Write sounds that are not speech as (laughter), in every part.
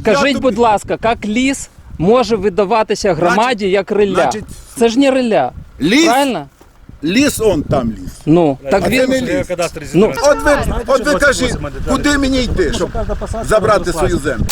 Скажіть, будь ласка, як ліс може видаватися громаді як риля? значить, Це ж не риля. Ліс, Правильно? ліс он там ліс. Ну, так А це не ліс. Ну, От ви, от ви кажіть, куди мені йти, щоб забрати свою землю?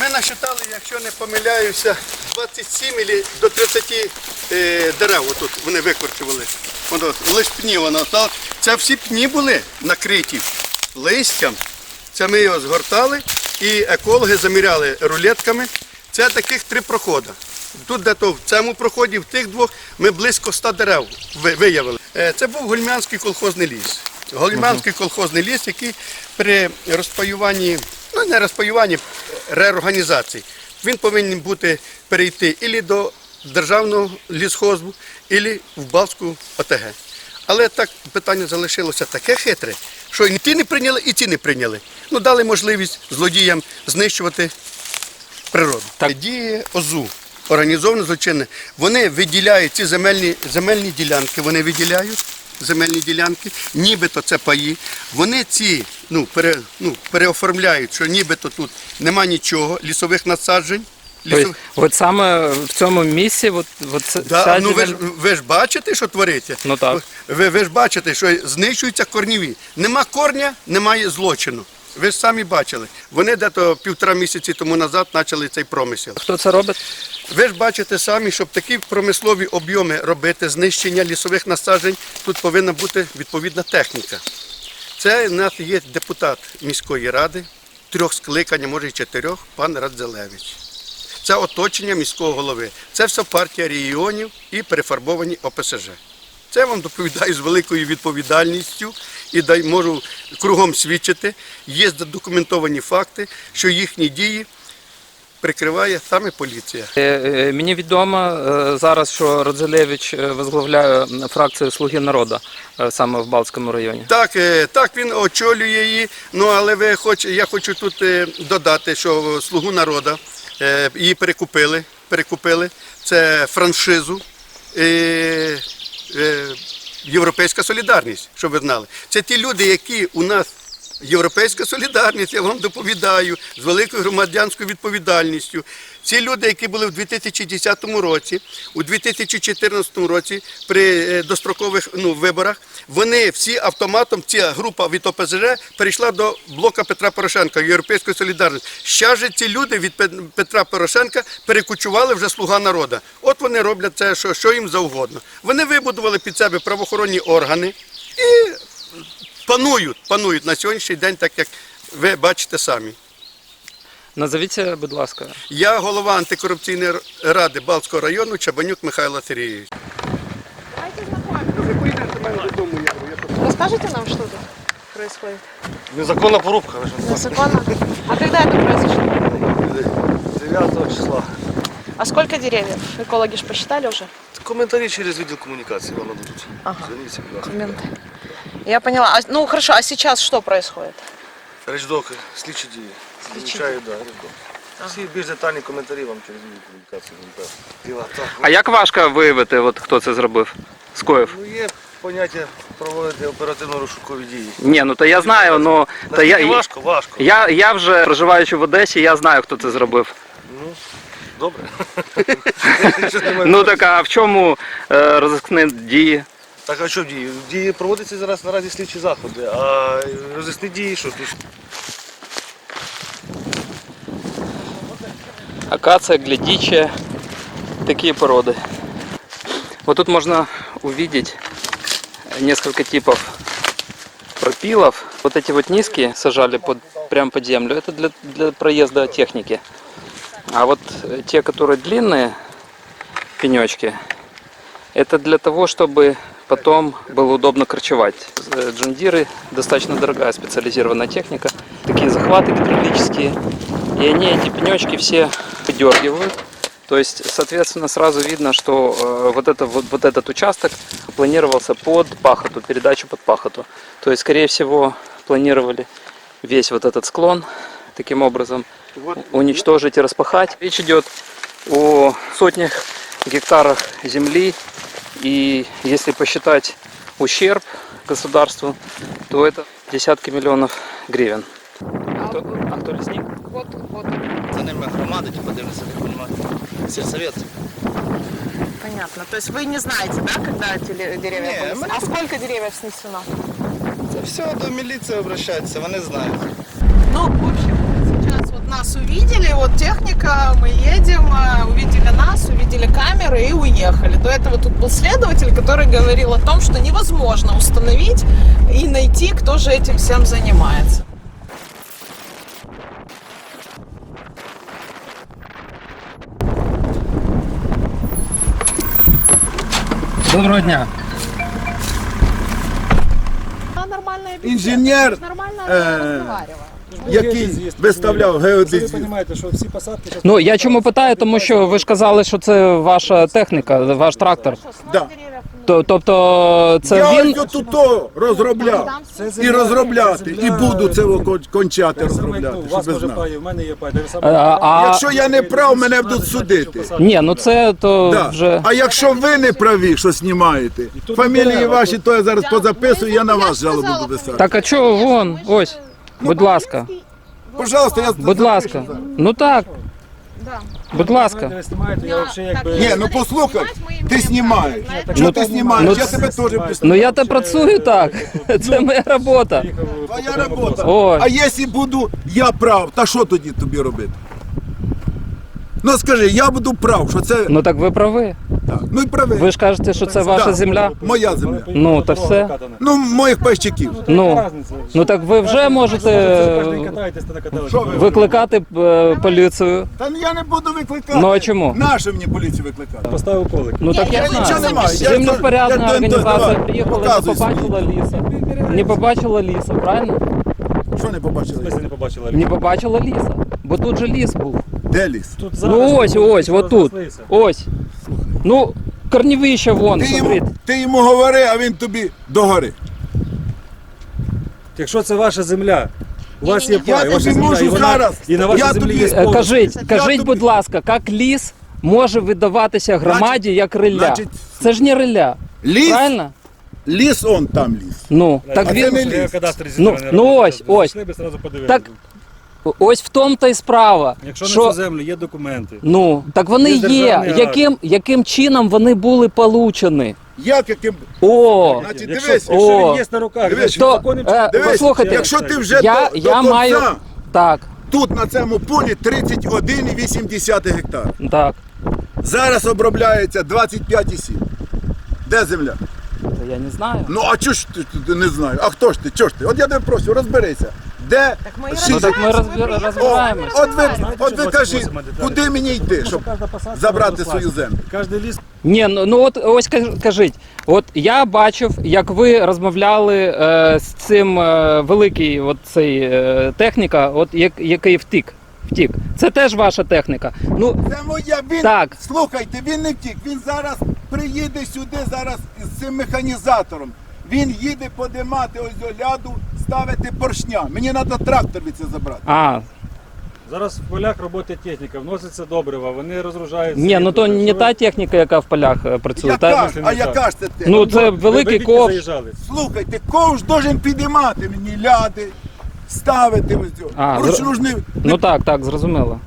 Ми насчитали, якщо не помиляюся, 27 или до 30 е, дерев отут вони викорчували. Воно, лиш пні воно стало. Це всі пні були накриті листям. Це ми його згортали і екологи заміряли рулетками. Це таких три проходи. Тут де-то в цьому проході, в тих двох, ми близько 100 дерев виявили. Е, Це був гульмянський колхозний ліс. Гольманський колхозний ліс, який при розпаюванні, ну не розпаюванні, реорганізації, він повинен бути перейти ілі до державного лісхозбу, ілі в Балтську ОТГ. Але так питання залишилося таке хитре, що і ті не прийняли, і ті не прийняли. Ну, дали можливість злодіям знищувати природу. Так. Діє ОЗУ, організоване злочинне. Вони виділяють ці земельні, земельні ділянки, вони виділяють земельні ділянки, нібито це паї. Вони ці ну, пере, ну, переоформляють, що нібито тут нема нічого, лісових насаджень. Тобто, от саме в цьому місці, от, от це- Да, ця ну ви ж, ви ж бачите, що твориться? Ну, так. Ви, ви ж бачите, що знищуються корніві. Нема корня, немає злочину. Ви ж самі бачили. Вони дето півтора місяці тому назад почали цей промисел. Хто це робить? Ви ж бачите самі, щоб такі промислові об'єми робити, знищення лісових насаджень, тут повинна бути відповідна техніка. Це нас є депутат міської ради, трьох скликань, може й чотирьох, пан Радзелевич. Це оточення міського голови. Це все партія регіонів і перефарбовані ОПСЖ. Це я вам доповідаю з великою відповідальністю і дай можу кругом свідчити. Є задокументовані факти, що їхні дії прикриває саме поліція. Е, е, Мені відомо е, зараз, що Радзелевич е, возглавляє фракцію Слуги народу саме в Балтському районі. Так, так він очолює її. Ну але ви хоч я хочу тут додати, що слугу народу її перекупили. Перекупили. Це франшизу. е, е, Європейська солідарність, щоб ви знали. Це ті люди, які у нас Європейська солідарність, я вам доповідаю, з великою громадянською відповідальністю. Ці люди, які були в 2010 році, у 2014 році при е, дострокових ну, виборах, вони всі автоматом, ця група від ОПЗЖ перейшла до блока Петра Порошенка, Європейської солідарності. Ще ж ці люди від Петра Порошенка перекочували вже слуга народу. От вони роблять це, що, що їм завгодно. Вони вибудували під себе правоохоронні органи і панують, панують на сьогоднішній день, так як ви бачите самі. Назовіться, будь ласка. Я голова антикорупційної ради Балтського району Чабанюк Михайло Сергійович. Расскажите нам, что тут происходит? Незаконна порубка, ви ж не Незаконно. А когда это произошло? знаєте. 9 числа. А сколько деревьев? Экологи же посчитали уже? Коментарі через відділ комунікації вам нададуть. Ага. Зверніться, будь ласка. Документы. Я поняла. А, ну хорошо, а сейчас что происходит? Речдоки, слідчі дії. Звичайно, да, речдоки. Всі більш детальні коментарі вам через. Діла так. А як важко виявити, от, хто це зробив? Скоїв? Ну є поняття проводити оперативно-розшукові дії. Ні, ну то я знаю, ну та Наскільки я, важко, важко. я, я вже проживаючи в Одесі, я знаю, хто це зробив. Ну, добре. (laughs) Ну так а в чому е, розіскні дії? Так а що дії? Дії проводяться зараз наразі слідчі заходи, а роз'ясні дії, що тут Акация, глядичия, такие породы. Вот тут можно увидеть несколько типов пропилов. Вот эти вот низкие сажали под, прямо под землю, это для, для проезда техники. А вот э, те, которые длинные пенечки, это для того, чтобы потом было удобно корчевать. Э, Джундиры достаточно дорогая специализированная техника. Такие захваты гидравлические. И они эти пенечки все выдергивают. То есть, соответственно, сразу видно, что э, вот, это, вот, вот этот участок планировался под пахоту, передачу под пахоту. То есть, скорее всего, планировали весь вот этот склон таким образом уничтожить и распахать. Речь идет о сотнях гектарах земли. И если посчитать ущерб государству, то это десятки миллионов гривен. А Хто, а хто лісник? вот, вот, За ними громада, типу, дивляться, так розумію. Сільсовет. понятно. То есть вы не знаете, да, когда теле- деревья Не, были? мы А сколько деревьев снесено? Це все до міліції обращаються, вони знають. Ну, нас увидели, вот техника, мы едем, э, увидели нас, увидели камеры и уехали. До этого тут был следователь, который говорил о том, что невозможно установить и найти, кто же этим всем занимается. Доброго дня. Інженер, нормально э, разговаривала. Який виставляв Ви розумієте, що всі посадки Ну я чому питаю, тому що ви ж казали, що це ваша техніка, ваш трактор. Да. То- Тобто це Я він. ось тут то розробляв. Це І розробляти, і буду це кон- кончати розробляти, ну, у щоб вас ви може знали. пай, у мене є пай. так само. А- а- Якщо я не прав, мене будуть судити. Ні, ну це то Да. вже. А якщо ви не праві, що знімаєте, фамілії ваші, то я зараз позаписую, я на вас жалобу буду писати. Так а чого вон? Ось. Будь ласка. Пожалуйста, я Будь ласка. Ну так, Да. будь ласка. Знімаєте, я Я- взагалі якби... Ні, ну послухай, ти знімаєш. Що Ну, ти знімаєш? ну, Я це- тебе теж писав. Ну я то працюю так. (laughs) Це моя робота. Твоя робота. А якщо буду я прав, та що тоді тобі робити? Ну скажи, я буду прав, що це Ну так ви праві. так. Ну і правий. Ви ж кажете, що це ваша Да. земля. Моя земля. Ну, та все. Ну, моїх пайщиків. Ну, ну так ви вже можете Що ви? викликати е, поліцію. Та я не буду викликати. Ну, а чому? Наше мені поліцію викликати. Поставив колик. Ну так я я нічого знаю. немає. Я я організація давай, приїхала, не показуй побачила ліса. Не побачила ліса, правильно? Що не побачили? не побачила. Не побачила ліса. Бо тут же ліс був. Де ліс? Тут Ну ось, ось, отут. Ось. Ну, корневище вон, Ти смотрите. йому, ти йому говори, а він тобі догори. Якщо це ваша земля, у вас є Я пай, ваша земля, можу і вона, зараз. і на вашій землі тобі- є Е, Е. Кажіть, кажіть, тобі- будь ласка, як ліс може видаватися громаді як риля? значить, Це ж не риля, Ліс, правильно? ліс он там ліс. Ну, так А це він. не ліс. Ну, ну ось, ось. Так, ось в тому та й справа. Якщо на цю землю є документи, ну, так вони Є є. Яким, яким чином вони були получені? Як яким. О, Значить, дивись, якщо О. він є на руках, Дивись, то, е, Дивись, послухайте, якщо ти вже я, до, я до маю. кінця, Так, тут на цьому полі 31,8 гектар. так. Зараз обробляється 25,7. Де земля? Та я не знаю. Ну а чого ж ти, ти не знаю? А хто ж ти? Чого ж ти? От я тебе прошу, розберися. Де? Ми Ну так ми Розбираємося, розбір- розбираємось. От ви, от ви кажіть, куди мені йти, щоб забрати свою землю? Кожен ліс Ні, ну, ну от ось каж- кажіть, от я бачив, як ви розмовляли е, з цим е, великий от цей е, техніка, от як, який втік. Втік. Це теж ваша техніка. Ну Це моя він. Так. Слухайте, він не втік. Він зараз приїде сюди зараз з цим механізатором. Він їде подимати ось до ляду, ставити поршня. Мені треба трактор від це забрати. а Зараз в полях роботи техніка, вноситься добрива, вони розгружаються. ні, ну то не та техніка, яка в полях е, працює. Яка Та, ж, а яка ж це ти? ну це Ви- великий ковш. заїжджали. Слухайте, ковш должен підіймати мені ляди, ставити ось цього. А, Вручну ж не, Ну так, так, зрозуміло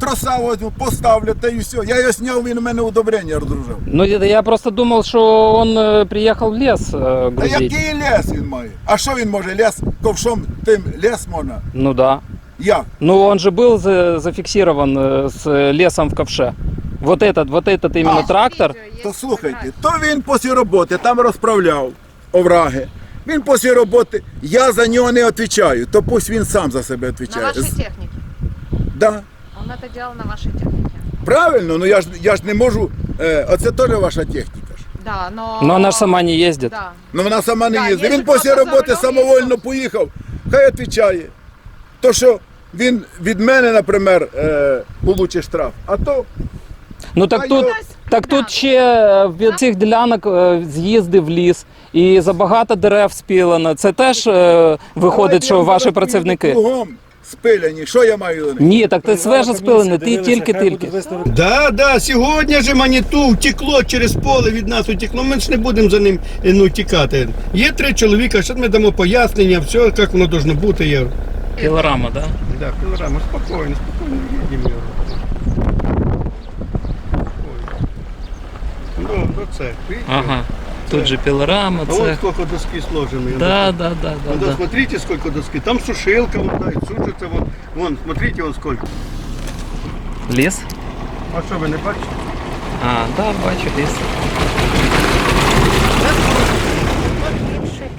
троса возьму, поставлю, та і все. Я його зняв, він у мене удобрення розгружав. Ну я я просто думав, що он е, приїхав в ліс е, Та грузить. який лес він має? А що він може? Лес ковшом тим лес можна? Ну да. Як? Ну он же был за- зафиксирован э, с лесом в ковше. Вот этот, вот этот именно А. трактор. То слухайте, то він після роботи там розправляв овраги. Він після роботи, я за нього не відповідаю, то пусть він сам за себе На відповідає. вашей З- технике. Да. Он это делал на вашей технике. Правильно, ну я ж я ж не можу. Е, оце теж ваша техніка ж. Да, но... Но она же сама не ездит. Да. Ну вона сама не Да, їздить. є Він просто після за роботи рулем самовольно є. поїхав, хай відповідає. То що він від мене, наприклад, е, получить штраф, а то Ну так А тут, йо- так тут ще е, від цих ділянок е, з'їзди в ліс і забагато дерев спілено. Це теж е, виходить, Давайте я що ваші зараз працівники. Кругом, спиляні. Що я маю до них? Ні, так ти свеже спилений, ти тільки-тільки. Да, да, сьогодні же маніту втекло через поле від нас утекло. Ми ж не будемо за ним е, ну, тікати. Є три чоловіка, що ми дамо пояснення, все, як воно должно бути. Я... Пілорама, да? Да, пілорама, спокійно, спокійно їдемо. Ну, оце. видите? Ага. Тут же пилорама. А вот сколько доски сложены. Да, да, да, да, да, да. смотрите, сколько доски. Там сушилка, вот, да, сушится. Вон, вон, смотрите, вон сколько. Ліс? А що ви не бачите? А, да, бачу ліс.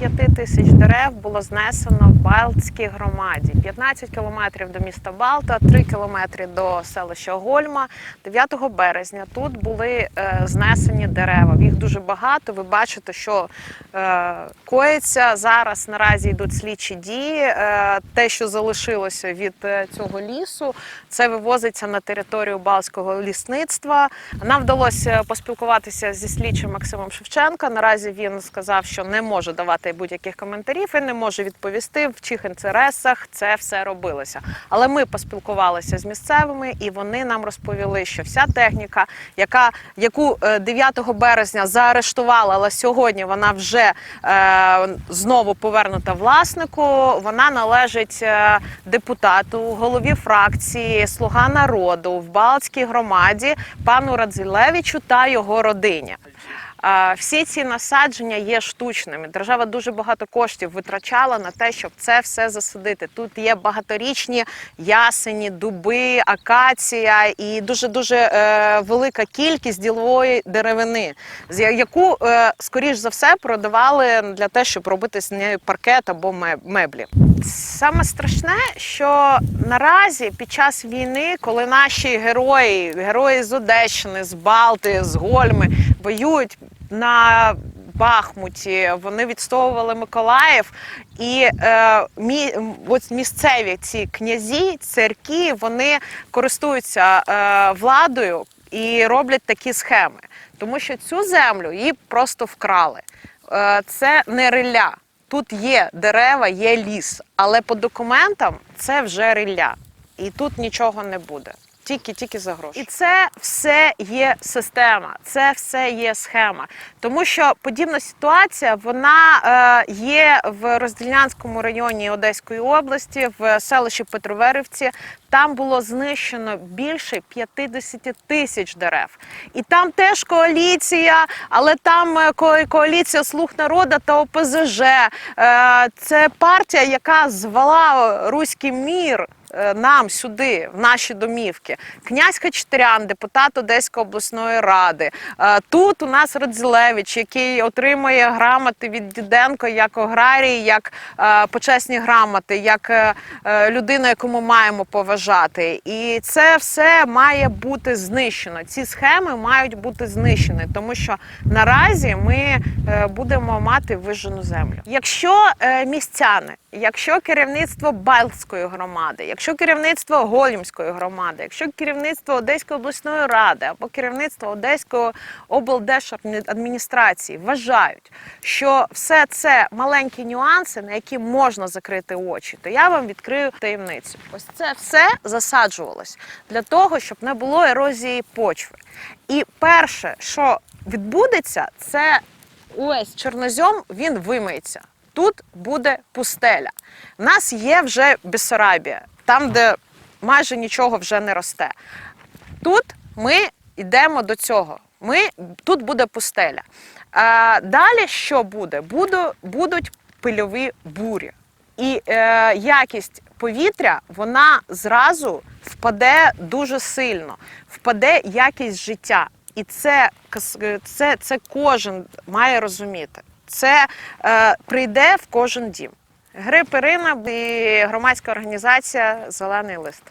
Більше п'яти тисяч дерев було знесено в Балтській громаді. 15 кілометрів до міста Балта, 3 кілометри до селища Гольма. 9 березня тут були е, знесені дерева. Їх дуже багато. Ви бачите, що е, коїться зараз. Наразі йдуть слідчі дії. Е, те, що залишилося від е, цього лісу, це вивозиться на територію Балтського лісництва. Нам вдалося поспілкуватися зі слідчим Максимом Шевченка. Наразі він сказав, що не може давати будь-яких коментарів і не може відповісти, в чих інтересах це все робилося. Але ми поспілкувалися з місцевими, і вони нам розповіли, що вся техніка, яка яку е, 9 березня заарештували, але сьогодні вона вже е, знову повернута власнику. Вона належить е, депутату, голові фракції Слуга народу в Балтській громаді пану Радзилевичу та його родині. Всі ці насадження є штучними. Держава дуже багато коштів витрачала на те, щоб це все засадити. Тут є багаторічні ясені, дуби, акація і дуже дуже е, велика кількість ділової деревини, яку е, скоріш за все продавали для те, щоб робити з нею паркет або меб- меблі. Саме страшне, що наразі під час війни, коли наші герої, герої з Одещини, з Балти, з Гольми воюють на Бахмуті, вони відстоювали Миколаїв, і е, мі, ось місцеві ці князі, церкви, вони користуються е, владою і роблять такі схеми, тому що цю землю її просто вкрали. Е, це не риля. Тут є дерева, є ліс, але по документам це вже риля. І тут нічого не буде. Тільки тільки за гроші. І це все є система, це все є схема. Тому що подібна ситуація вона е, є в Роздільнянському районі Одеської області, в селищі Петроверівці. Там було знищено більше 50 тисяч дерев. І там теж коаліція, але там е, ко- коаліція Слуг народу та ОПЗЖ. Е, Це партія, яка звела руський мір нам сюди, в наші домівки. Князь Хачатрян, депутат Одеської обласної ради. Е, Тут у нас Радзилевич, який отримує грамоти від Діденко як аграрій, як е, почесні грамоти, як е, е, людина, яку ми маємо поважати. І це все має бути знищено. Ці схеми мають бути знищені, тому що наразі ми е, будемо мати вижену землю. Якщо е, містяни, якщо керівництво Балтської громади, якщо керівництво Голімської громади, якщо керівництво Одеської обласної ради або керівництво Одеської облдержадміністрації вважають, що все це маленькі нюанси, на які можна закрити очі, то я вам відкрию таємницю. Ось це все засаджувалось для того, щоб не було ерозії почви. І перше, що відбудеться, це увесь чорнозьом він вимиється. Тут буде пустеля. У нас є вже Бессарабія, там, де майже нічого вже не росте. Тут ми йдемо до цього. Ми, тут буде пустеля. А, далі що буде? Буду, будуть пильові бурі. І е, якість повітря вона зразу впаде дуже сильно, впаде якість життя. І це, це, це кожен має розуміти. Це е, прийде в кожен дім. Гри Перина і громадська організація Зелений лист.